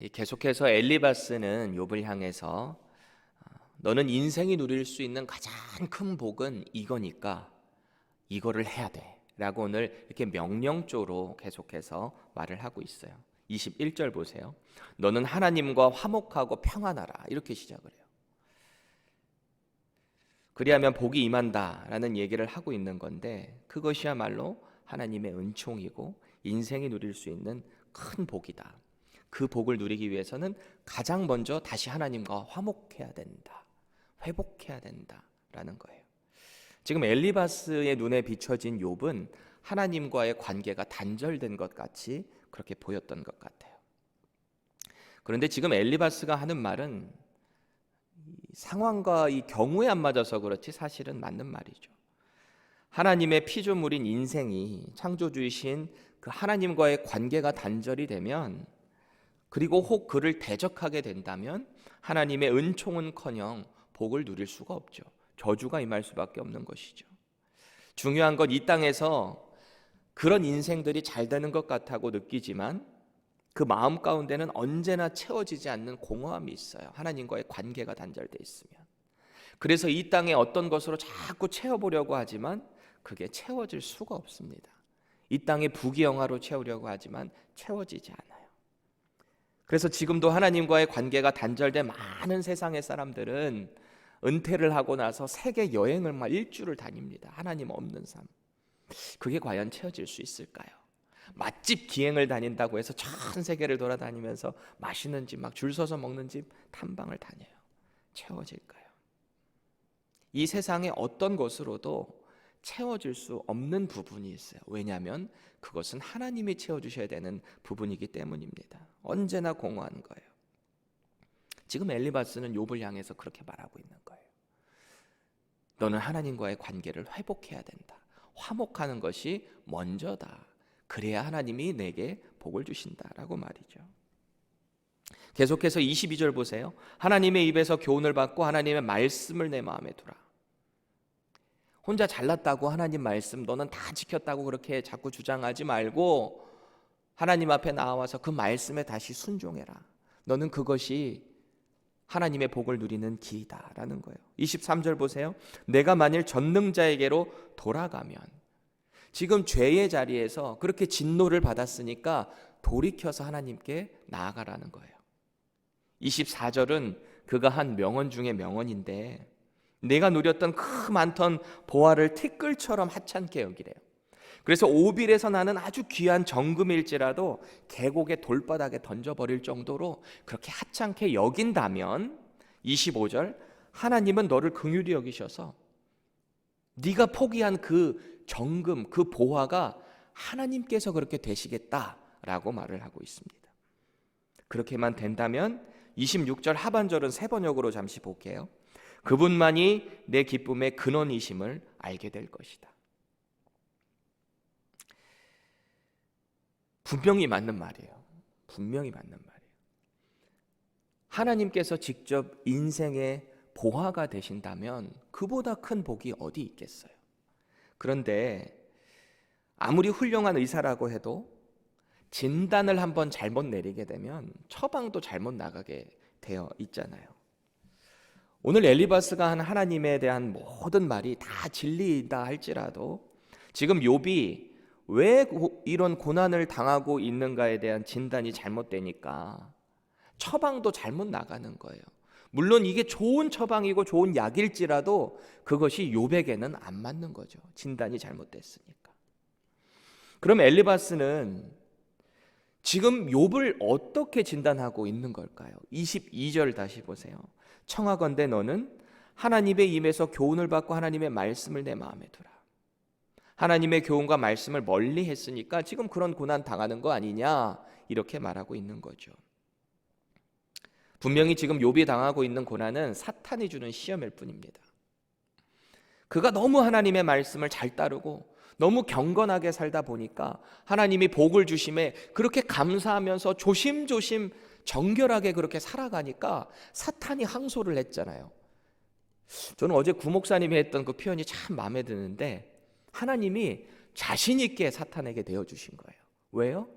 이 계속해서 엘리바스는 욥을 향해서 어, 너는 인생이 누릴 수 있는 가장 큰 복은 이거니까 이거를 해야 돼라고 오늘 이렇게 명령조로 계속해서 말을 하고 있어요. 21절 보세요. 너는 하나님과 화목하고 평안하라 이렇게 시작을 해요. 그리하면 복이 임한다라는 얘기를 하고 있는 건데 그것이야말로 하나님의 은총이고 인생이 누릴 수 있는 큰 복이다. 그 복을 누리기 위해서는 가장 먼저 다시 하나님과 화목해야 된다. 회복해야 된다라는 거예요. 지금 엘리바스의 눈에 비춰진 욥은 하나님과의 관계가 단절된 것 같이 그렇게 보였던 것 같아요. 그런데 지금 엘리바스가 하는 말은 이 상황과 이 경우에 안 맞아서 그렇지 사실은 맞는 말이죠. 하나님의 피조물인 인생이 창조주이신 그 하나님과의 관계가 단절이 되면 그리고 혹 그를 대적하게 된다면 하나님의 은총은커녕 복을 누릴 수가 없죠. 저주가 임할 수밖에 없는 것이죠. 중요한 건 이 땅에서 그런 인생들이 잘 되는 것 같다고 느끼지만 그 마음 가운데는 언제나 채워지지 않는 공허함이 있어요. 하나님과의 관계가 단절돼 있으면. 그래서 이 땅에 어떤 것으로 자꾸 채워보려고 하지만 그게 채워질 수가 없습니다. 이 땅의 부귀영화로 채우려고 하지만 채워지지 않아요. 그래서 지금도 하나님과의 관계가 단절된 많은 세상의 사람들은 은퇴를 하고 나서 세계 여행을 막 일주를 다닙니다. 하나님 없는 삶. 그게 과연 채워질 수 있을까요? 맛집 기행을 다닌다고 해서 전 세계를 돌아다니면서 맛있는 집 막 줄 서서 먹는 집 탐방을 다녀요. 채워질까요? 이 세상의 어떤 것으로도 채워질 수 없는 부분이 있어요. 왜냐하면 그것은 하나님이 채워주셔야 되는 부분이기 때문입니다. 언제나 공허한 거예요. 지금 엘리바스는 욥을 향해서 그렇게 말하고 있는 거예요. 너는 하나님과의 관계를 회복해야 된다. 화목하는 것이 먼저다. 그래야 하나님이 내게 복을 주신다라고 말이죠. 계속해서 22절 보세요. 하나님의 입에서 교훈을 받고 하나님의 말씀을 내 마음에 두라. 혼자 잘났다고 하나님 말씀 너는 다 지켰다고 그렇게 자꾸 주장하지 말고 하나님 앞에 나와서 그 말씀에 다시 순종해라. 너는 그것이 하나님의 복을 누리는 길이다라는 거예요. 23절 보세요. 내가 만일 전능자에게로 돌아가면 지금 죄의 자리에서 그렇게 진노를 받았으니까 돌이켜서 하나님께 나아가라는 거예요. 24절은 그가 한 명언 중에 명언인데 내가 누렸던 그 많던 보화를 티끌처럼 하찮게 여기래요. 그래서 오빌에서 나는 아주 귀한 정금일지라도 계곡의 돌바닥에 던져버릴 정도로 그렇게 하찮게 여긴다면 25절 하나님은 너를 긍휼히 여기셔서 네가 포기한 그 정금 그 보화가 하나님께서 그렇게 되시겠다라고 말을 하고 있습니다. 그렇게만 된다면 26절 하반절은 세 번역으로 잠시 볼게요. 그분만이 내 기쁨의 근원이심을 알게 될 것이다. 분명히 맞는 말이에요. 분명히 맞는 말이에요. 하나님께서 직접 인생의 보화가 되신다면 그보다 큰 복이 어디 있겠어요? 그런데 아무리 훌륭한 의사라고 해도 진단을 한번 잘못 내리게 되면 처방도 잘못 나가게 되어 있잖아요. 오늘 엘리바스가 한 하나님에 대한 모든 말이 다 진리이다 할지라도 지금 욥이 왜 이런 고난을 당하고 있는가에 대한 진단이 잘못되니까 처방도 잘못 나가는 거예요. 물론 이게 좋은 처방이고 좋은 약일지라도 그것이 욥에게는 안 맞는 거죠. 진단이 잘못됐으니까. 그럼 엘리바스는 지금 욥을 어떻게 진단하고 있는 걸까요? 22절 다시 보세요. 청하건대 너는 하나님의 임에서 교훈을 받고 하나님의 말씀을 내 마음에 두라. 하나님의 교훈과 말씀을 멀리 했으니까 지금 그런 고난 당하는 거 아니냐 이렇게 말하고 있는 거죠. 분명히 지금 욥이 당하고 있는 고난은 사탄이 주는 시험일 뿐입니다. 그가 너무 하나님의 말씀을 잘 따르고 너무 경건하게 살다 보니까 하나님이 복을 주심에 그렇게 감사하면서 조심조심 정결하게 그렇게 살아가니까 사탄이 항소를 했잖아요. 저는 어제 구목사님이 했던 그 표현이 참 마음에 드는데 하나님이 자신 있게 사탄에게 내어 주신 거예요. 왜요?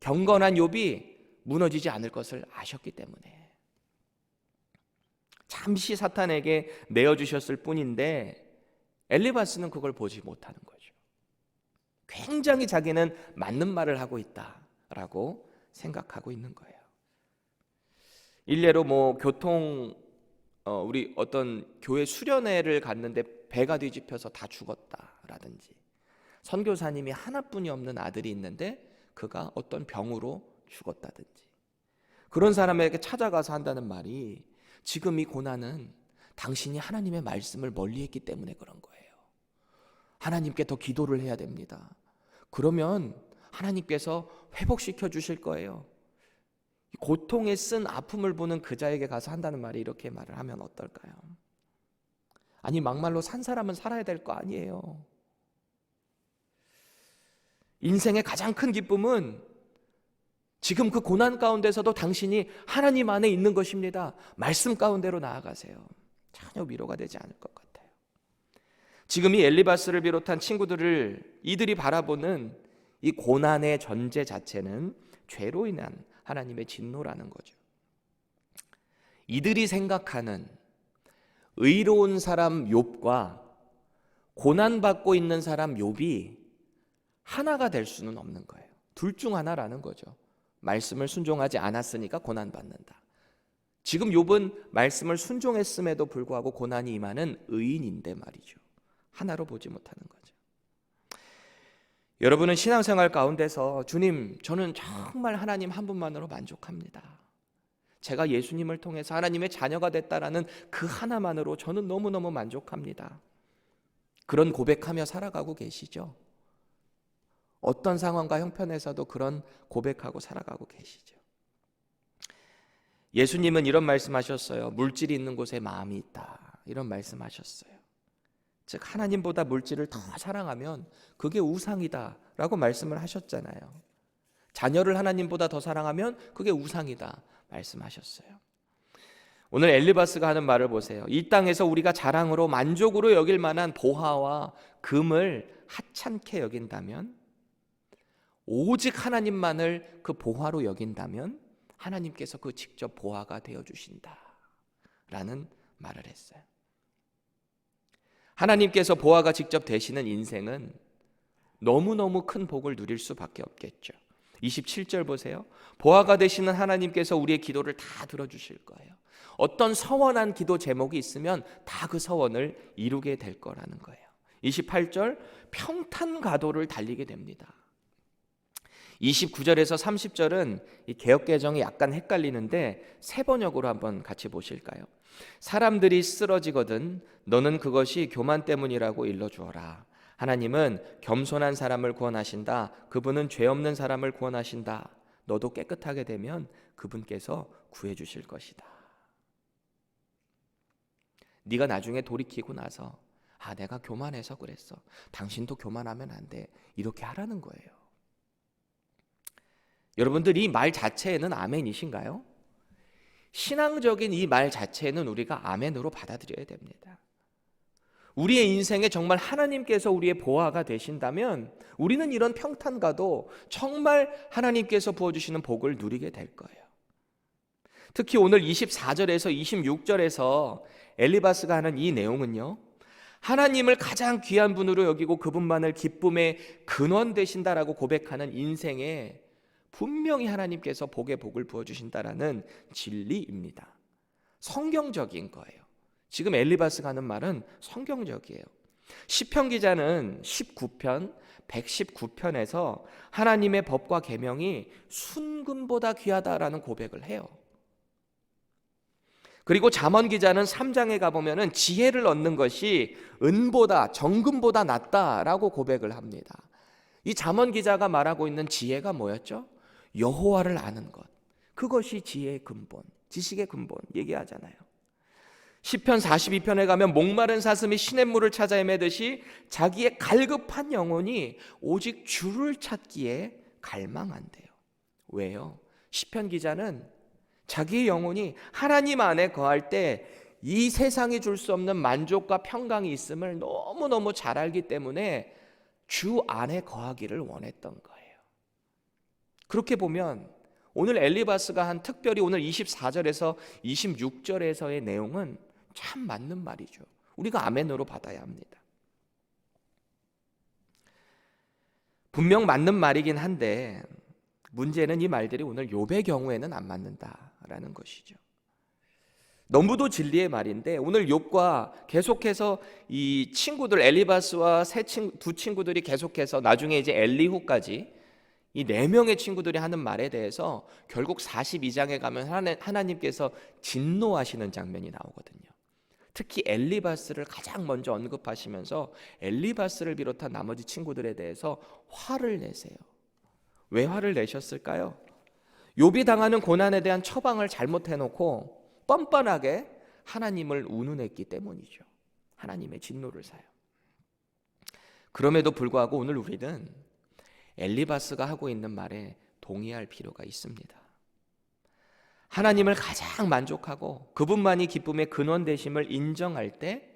경건한 욥이 무너지지 않을 것을 아셨기 때문에 잠시 사탄에게 내어 주셨을 뿐인데 엘리바스는 그걸 보지 못하는 거죠. 굉장히 자기는 맞는 말을 하고 있다라고 생각하고 있는 거예요. 일례로 뭐 교통 어, 우리 어떤 교회 수련회를 갔는데 배가 뒤집혀서 다 죽었다라든지 선교사님이 하나뿐이 없는 아들이 있는데 그가 어떤 병으로 죽었다든지 그런 사람에게 찾아가서 한다는 말이 지금 이 고난은 당신이 하나님의 말씀을 멀리했기 때문에 그런 거예요. 하나님께 더 기도를 해야 됩니다. 그러면 하나님께서 회복시켜 주실 거예요. 고통에 쓴 아픔을 보는 그 자에게 가서 한다는 말이 이렇게 말을 하면 어떨까요? 아니 막말로 산 사람은 살아야 될 거 아니에요. 인생의 가장 큰 기쁨은 지금 그 고난 가운데서도 당신이 하나님 안에 있는 것입니다. 말씀 가운데로 나아가세요. 전혀 위로가 되지 않을 것 같아요. 지금 이 엘리바스를 비롯한 친구들을 이들이 바라보는 이 고난의 전제 자체는 죄로 인한 하나님의 진노라는 거죠. 이들이 생각하는 의로운 사람 욥과 고난 받고 있는 사람 욥이 하나가 될 수는 없는 거예요. 둘 중 하나라는 거죠. 말씀을 순종하지 않았으니까 고난 받는다. 지금 욥은 말씀을 순종했음에도 불구하고 고난이 임하는 의인인데 말이죠. 하나로 보지 못하는 거죠. 여러분은 신앙생활 가운데서 주님, 저는 정말 하나님 한 분만으로 만족합니다. 제가 예수님을 통해서 하나님의 자녀가 됐다라는 그 하나만으로 저는 너무너무 만족합니다. 그런 고백하며 살아가고 계시죠? 어떤 상황과 형편에서도 그런 고백하고 살아가고 계시죠. 예수님은 이런 말씀하셨어요. 물질이 있는 곳에 마음이 있다. 이런 말씀하셨어요. 즉 하나님보다 물질을 더 사랑하면 그게 우상이다라고 말씀을 하셨잖아요. 자녀를 하나님보다 더 사랑하면 그게 우상이다 말씀하셨어요. 오늘 엘리바스가 하는 말을 보세요. 이 땅에서 우리가 자랑으로 만족으로 여길 만한 보화와 금을 하찮게 여긴다면 오직 하나님만을 그 보화로 여긴다면 하나님께서 그 직접 보화가 되어 주신다. 라는 말을 했어요. 하나님께서 보화가 직접 되시는 인생은 너무너무 큰 복을 누릴 수밖에 없겠죠. 27절 보세요. 보화가 되시는 하나님께서 우리의 기도를 다 들어주실 거예요. 어떤 서원한 기도 제목이 있으면 다 그 서원을 이루게 될 거라는 거예요. 28절 평탄 가도를 달리게 됩니다. 29절에서 30절은 이 개혁 개정이 약간 헷갈리는데 세 번역으로 한번 같이 보실까요? 사람들이 쓰러지거든 너는 그것이 교만 때문이라고 일러 주어라. 하나님은 겸손한 사람을 구원하신다. 그분은 죄 없는 사람을 구원하신다. 너도 깨끗하게 되면 그분께서 구해 주실 것이다. 네가 나중에 돌이키고 나서 아 내가 교만해서 그랬어. 당신도 교만하면 안 돼. 이렇게 하라는 거예요. 여러분들 이 말 자체에는 아멘이신가요? 신앙적인 이 말 자체는 우리가 아멘으로 받아들여야 됩니다. 우리의 인생에 정말 하나님께서 우리의 보화가 되신다면 우리는 이런 평탄과도 정말 하나님께서 부어주시는 복을 누리게 될 거예요. 특히 오늘 24절에서 26절에서 엘리바스가 하는 이 내용은요. 하나님을 가장 귀한 분으로 여기고 그분만을 기쁨의 근원 되신다라고 고백하는 인생의 분명히 하나님께서 복의 복을 부어 주신다라는 진리입니다. 성경적인 거예요. 지금 엘리바스가 하는 말은 성경적이에요. 시편 기자는 19편 119편에서 하나님의 법과 계명이 순금보다 귀하다라는 고백을 해요. 그리고 잠언 기자는 3장에 가 보면은 지혜를 얻는 것이 은보다 정금보다 낫다라고 고백을 합니다. 이 잠언 기자가 말하고 있는 지혜가 뭐였죠? 여호와를 아는 것. 그것이 지혜의 근본, 지식의 근본 얘기하잖아요. 시편 42편에 가면 목마른 사슴이 시냇물을 찾아 헤매듯이 자기의 갈급한 영혼이 오직 주를 찾기에 갈망한대요. 왜요? 시편 기자는 자기의 영혼이 하나님 안에 거할 때 이 세상이 줄 수 없는 만족과 평강이 있음을 너무너무 잘 알기 때문에 주 안에 거하기를 원했던 거예요. 그렇게 보면 오늘 엘리바스가 한 특별히 오늘 24절에서 26절에서의 내용은 참 맞는 말이죠. 우리가 아멘으로 받아야 합니다. 분명 맞는 말이긴 한데 문제는 이 말들이 오늘 욥의 경우에는 안 맞는다라는 것이죠. 너무도 진리의 말인데 오늘 욥과 계속해서 이 친구들 엘리바스와 세 친, 두 친구들이 계속해서 나중에 이제 엘리후까지 이 네 명의 친구들이 하는 말에 대해서 결국 42장에 가면 하나- 하나님께서 진노하시는 장면이 나오거든요. 특히 엘리바스를 가장 먼저 언급하시면서 엘리바스를 비롯한 나머지 친구들에 대해서 화를 내세요. 왜 화를 내셨을까요? 욥이 당하는 고난에 대한 처방을 잘못해 놓고 뻔뻔하게 하나님을 운운했기 때문이죠. 하나님의 진노를 사요. 그럼에도 불구하고 오늘 우리는 엘리바스가 하고 있는 말에 동의할 필요가 있습니다. 하나님을 가장 만족하고 그분만이 기쁨의 근원 되심을 인정할 때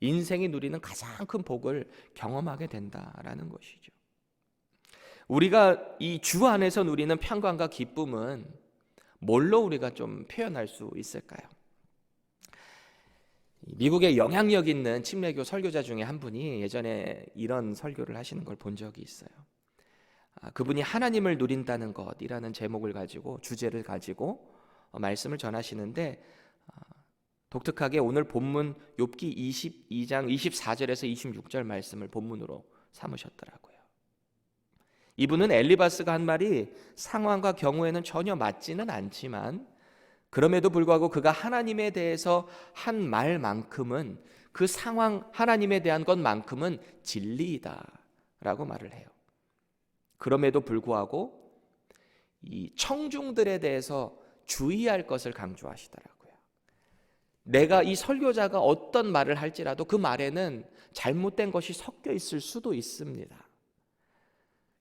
인생이 누리는 가장 큰 복을 경험하게 된다라는 것이죠. 우리가 이 주 안에서 누리는 평강과 기쁨은 뭘로 우리가 좀 표현할 수 있을까요? 미국에 영향력 있는 침례교 설교자 중에 한 분이 예전에 이런 설교를 하시는 걸 본 적이 있어요. 아, 그분이 하나님을 누린다는 것이라는 제목을 가지고 주제를 가지고 어, 말씀을 전하시는데 아, 독특하게 오늘 본문 욥기 22장 24절에서 26절 말씀을 본문으로 삼으셨더라고요. 이분은 엘리바스가 한 말이 상황과 경우에는 전혀 맞지는 않지만 그럼에도 불구하고 그가 하나님에 대해서 한 말만큼은 그 상황 하나님에 대한 것만큼은 진리이다라고 말을 해요. 그럼에도 불구하고 이 청중들에 대해서 주의할 것을 강조하시더라고요. 내가 이 설교자가 어떤 말을 할지라도 그 말에는 잘못된 것이 섞여 있을 수도 있습니다.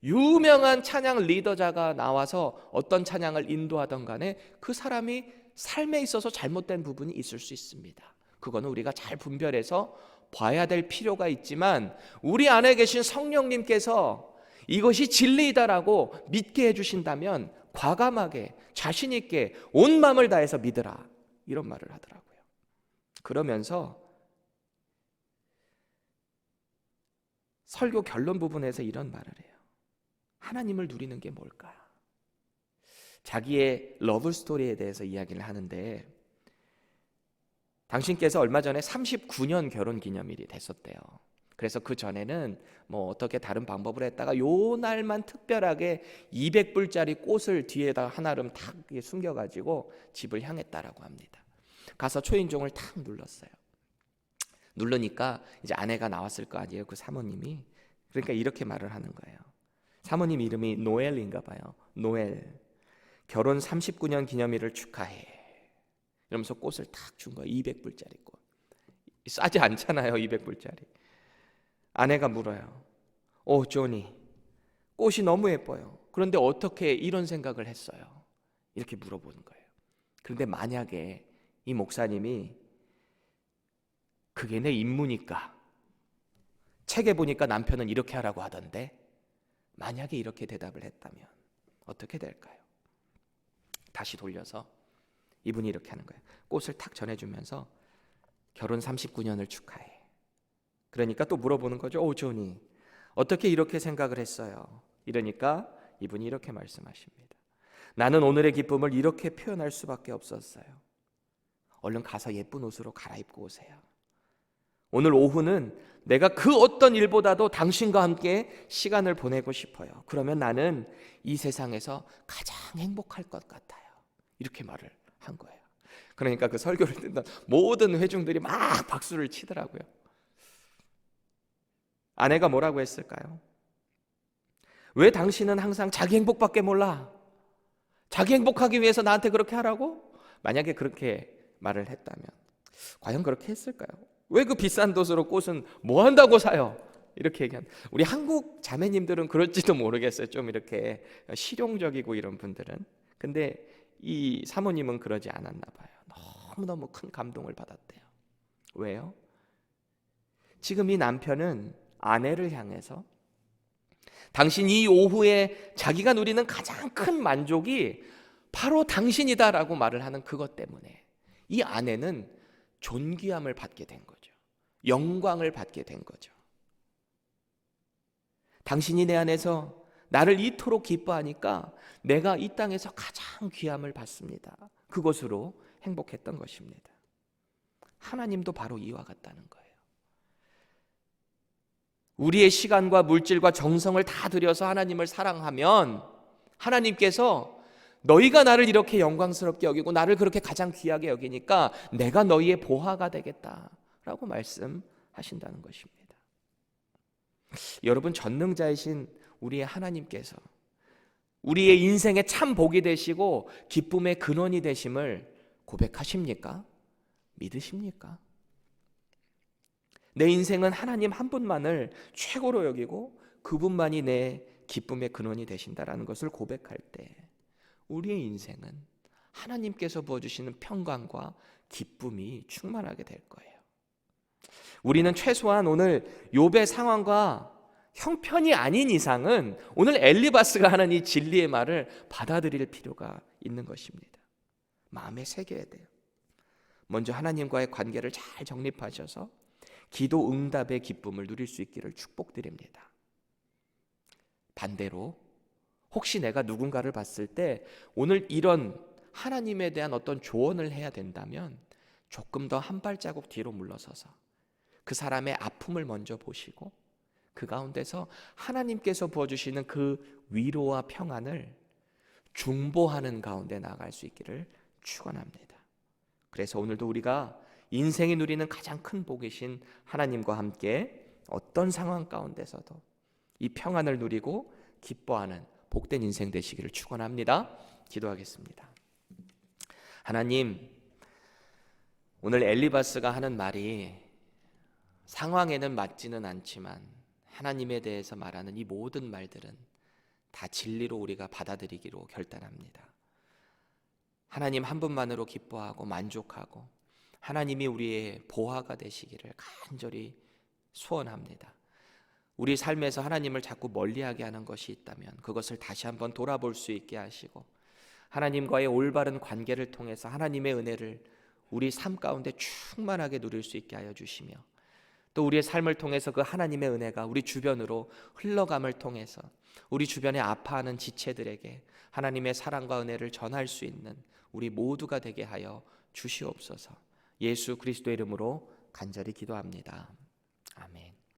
유명한 찬양 리더자가 나와서 어떤 찬양을 인도하던 간에 그 사람이 삶에 있어서 잘못된 부분이 있을 수 있습니다. 그거는 우리가 잘 분별해서 봐야 될 필요가 있지만 우리 안에 계신 성령님께서 이것이 진리이다라고 믿게 해주신다면 과감하게 자신 있게 온 마음을 다해서 믿으라 이런 말을 하더라고요. 그러면서 설교 결론 부분에서 이런 말을 해요. 하나님을 누리는 게 뭘까? 자기의 러브 스토리에 대해서 이야기를 하는데 당신께서 얼마 전에 39년 결혼 기념일이 됐었대요. 그래서 그 전에는 뭐 어떻게 다른 방법을 했다가 요 날만 특별하게 200불짜리 꽃을 뒤에다 하나름 탁 숨겨 가지고 집을 향했다라고 합니다. 가서 초인종을 탁 눌렀어요. 누르니까 이제 아내가 나왔을 거 아니에요. 그 사모님이. 그러니까 이렇게 말을 하는 거예요. 사모님 이름이 노엘인가 봐요. 노엘. 결혼 39년 기념일을 축하해. 이러면서 꽃을 탁 준 거예요. 200불짜리 꽃. 싸지 않잖아요. 200불짜리. 아내가 물어요. 오, 조니. 꽃이 너무 예뻐요. 그런데 어떻게 이런 생각을 했어요? 이렇게 물어보는 거예요. 그런데 만약에 이 목사님이 그게 내 임무니까 책에 보니까 남편은 이렇게 하라고 하던데 만약에 이렇게 대답을 했다면 어떻게 될까요? 다시 돌려서 이분이 이렇게 하는 거예요. 꽃을 탁 전해주면서 결혼 39년을 축하해. 그러니까 또 물어보는 거죠. 오, 조니, 어떻게 이렇게 생각을 했어요? 이러니까 이분이 이렇게 말씀하십니다. 나는 오늘의 기쁨을 이렇게 표현할 수밖에 없었어요. 얼른 가서 예쁜 옷으로 갈아입고 오세요. 오늘 오후는 내가 그 어떤 일보다도 당신과 함께 시간을 보내고 싶어요. 그러면 나는 이 세상에서 가장 행복할 것 같아요. 이렇게 말을 한 거예요. 그러니까 그 설교를 듣던 모든 회중들이 막 박수를 치더라고요. 아내가 뭐라고 했을까요? 왜 당신은 항상 자기 행복밖에 몰라? 자기 행복하기 위해서 나한테 그렇게 하라고? 만약에 그렇게 말을 했다면 과연 그렇게 했을까요? 왜 그 비싼 돈으로 꽃은 뭐 한다고 사요? 이렇게 얘기한 우리 한국 자매님들은 그럴지도 모르겠어요. 좀 이렇게 실용적이고 이런 분들은. 근데 이 사모님은 그러지 않았나 봐요. 너무너무 큰 감동을 받았대요. 왜요? 지금 이 남편은 아내를 향해서 당신 이 오후에 자기가 누리는 가장 큰 만족이 바로 당신이다라고 말을 하는 그것 때문에 이 아내는 존귀함을 받게 된 거죠. 영광을 받게 된 거죠. 당신이 내 안에서 나를 이토록 기뻐하니까 내가 이 땅에서 가장 귀함을 받습니다. 그것으로 행복했던 것입니다. 하나님도 바로 이와 같다는 거예요. 우리의 시간과 물질과 정성을 다 들여서 하나님을 사랑하면 하나님께서 너희가 나를 이렇게 영광스럽게 여기고 나를 그렇게 가장 귀하게 여기니까 내가 너희의 보화가 되겠다라고 말씀하신다는 것입니다. 여러분 전능자이신 우리의 하나님께서 우리의 인생의 참 복이 되시고 기쁨의 근원이 되심을 고백하십니까? 믿으십니까? 내 인생은 하나님 한 분만을 최고로 여기고 그분만이 내 기쁨의 근원이 되신다라는 것을 고백할 때 우리의 인생은 하나님께서 부어주시는 평강과 기쁨이 충만하게 될 거예요. 우리는 최소한 오늘 욥의 상황과 형편이 아닌 이상은 오늘 엘리바스가 하는 이 진리의 말을 받아들일 필요가 있는 것입니다. 마음에 새겨야 돼요. 먼저 하나님과의 관계를 잘 정립하셔서 기도 응답의 기쁨을 누릴 수 있기를 축복드립니다. 반대로 혹시 내가 누군가를 봤을 때 오늘 이런 하나님에 대한 어떤 조언을 해야 된다면 조금 더 한 발자국 뒤로 물러서서 그 사람의 아픔을 먼저 보시고 그 가운데서 하나님께서 부어주시는 그 위로와 평안을 중보하는 가운데 나아갈 수 있기를 축원합니다. 그래서 오늘도 우리가 인생이 누리는 가장 큰 복이신 하나님과 함께 어떤 상황 가운데서도 이 평안을 누리고 기뻐하는 복된 인생 되시기를 축원합니다. 기도하겠습니다. 하나님 오늘 엘리바스가 하는 말이 상황에는 맞지는 않지만 하나님에 대해서 말하는 이 모든 말들은 다 진리로 우리가 받아들이기로 결단합니다. 하나님 한 분만으로 기뻐하고 만족하고 하나님이 우리의 보화가 되시기를 간절히 소원합니다. 우리 삶에서 하나님을 자꾸 멀리하게 하는 것이 있다면 그것을 다시 한번 돌아볼 수 있게 하시고 하나님과의 올바른 관계를 통해서 하나님의 은혜를 우리 삶 가운데 충만하게 누릴 수 있게 하여 주시며 또 우리의 삶을 통해서 그 하나님의 은혜가 우리 주변으로 흘러감을 통해서 우리 주변에 아파하는 지체들에게 하나님의 사랑과 은혜를 전할 수 있는 우리 모두가 되게 하여 주시옵소서. 예수 그리스도의 이름으로 간절히 기도합니다. 아멘.